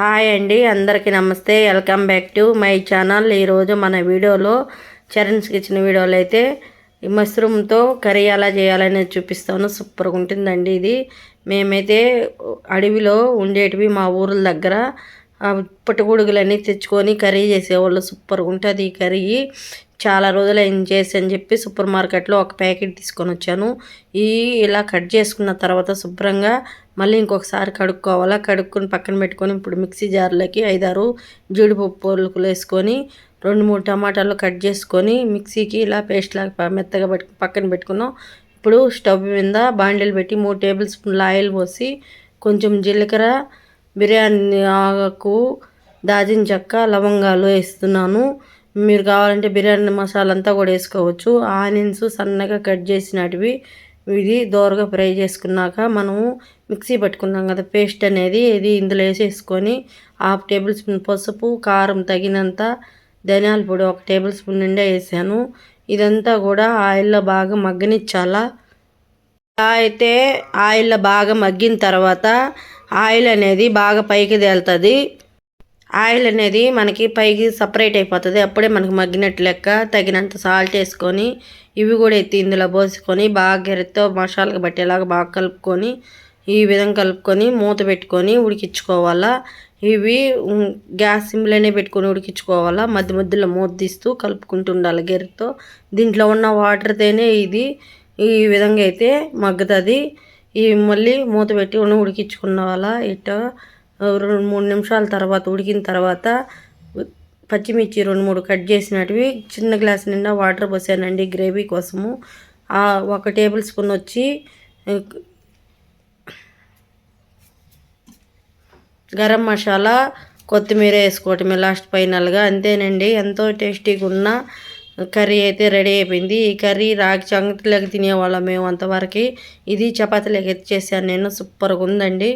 Hi అండి అందరికీ నమస్తే. Welcome back to my channel. ఈరోజు మన వీడియోలో చరణ్స్కి ఇచ్చిన వీడియోలో అయితే ఈ మష్రూమ్తో కర్రీ ఎలా చేయాలనేది చూపిస్తాను. సూపర్గా ఉంటుందండి ఇది. మేమైతే అడవిలో ఉండేటివి మా ఊర్ల దగ్గర ఆ పుట్టగొడుగులన్నీ తెచ్చుకొని కర్రీ చేసేవాళ్ళు. సూపర్గా ఉంటుంది ఈ కర్రీ. చాలా రోజులు ఏం చేసి అని చెప్పి సూపర్ మార్కెట్లో ఒక ప్యాకెట్ తీసుకొని వచ్చాను. ఈ ఇలా కట్ చేసుకున్న తర్వాత శుభ్రంగా మళ్ళీ ఇంకొకసారి కడుక్కోవాలా? కడుక్కొని పక్కన పెట్టుకొని ఇప్పుడు మిక్సీ జార్లకి ఐదారు జీడిపప్పు పొలుకులు వేసుకొని రెండు మూడు టమాటాలు కట్ చేసుకొని మిక్సీకి ఇలా పేస్ట్ లాగా మెత్తగా పెట్టు పక్కన పెట్టుకున్నాం. ఇప్పుడు స్టవ్ మీద బాండీలు పెట్టి మూడు టేబుల్ స్పూన్ల ఆయిల్ పోసి కొంచెం జీలకర్ర బిర్యానీ ఆకు దాచిన చెక్క లవంగాలు వేస్తున్నాను. మీరు కావాలంటే బిర్యానీ మసాలా అంతా కూడా వేసుకోవచ్చు. ఆనియన్స్ సన్నగా కట్ చేసినటివి ఇది దోరగా ఫ్రై చేసుకున్నాక మనము మిక్సీ పట్టుకున్నాం కదా పేస్ట్ అనేది ఇది ఇందులో వేసేసుకొని హాఫ్ టేబుల్ స్పూన్ పసుపు కారం తగినంత ధనియాల పొడి ఒక టేబుల్ స్పూన్ నిండా వేసాను. ఇదంతా కూడా ఆయిల్లో బాగా మగ్గనిచ్చాలా. అయితే ఆయిల్లో బాగా మగ్గిన తర్వాత ఆయిల్ అనేది బాగా పైకి తేలుతుంది. ఆయిల్ అనేది మనకి పైకి సపరేట్ అయిపోతుంది. అప్పుడే మనకు మగ్గినట్టు లెక్క తగినంత సాల్ట్ వేసుకొని ఇవి కూడా ఎత్తి ఇందులో పోసుకొని బాగా గెరెతో మసాలాగా పట్టేలాగా బాగా కలుపుకొని ఈ విధంగా కలుపుకొని మూత పెట్టుకొని ఉడికించుకోవాలా. ఇవి గ్యాస్ సిమ్లోనే పెట్టుకొని ఉడికించుకోవాలా. మధ్య మధ్యలో మూత తీస్తూ కలుపుకుంటూ ఉండాలి గెరెతో దీంట్లో ఉన్న వాటర్తోనే ఇది ఈ విధంగా అయితే మగ్గుతుంది. ఇవి మళ్ళీ మూత పెట్టి ఉడికించుకున్న వాళ్ళ ఇట్లా రెండు మూడు నిమిషాల తర్వాత ఉడికిన తర్వాత పచ్చిమిర్చి రెండు మూడు కట్ చేసినటివి. చిన్న గ్లాస్ నిండా వాటర్ పోసానండి గ్రేవీ కోసము. ఒక టేబుల్ స్పూన్ వచ్చి గరం మసాలా కొత్తిమీర వేసుకోవటమే లాస్ట్ ఫైనల్గా. అంతేనండి. ఎంతో టేస్టీగా ఉన్న కర్రీ అయితే రెడీ అయిపోయింది. ఈ కర్రీ రాగి సంగతిలోకి తినేవాళ్ళం మేము అంతవరకు. ఇది చపాతీలోకి చేశాను నేను. సూపర్గా ఉందండి.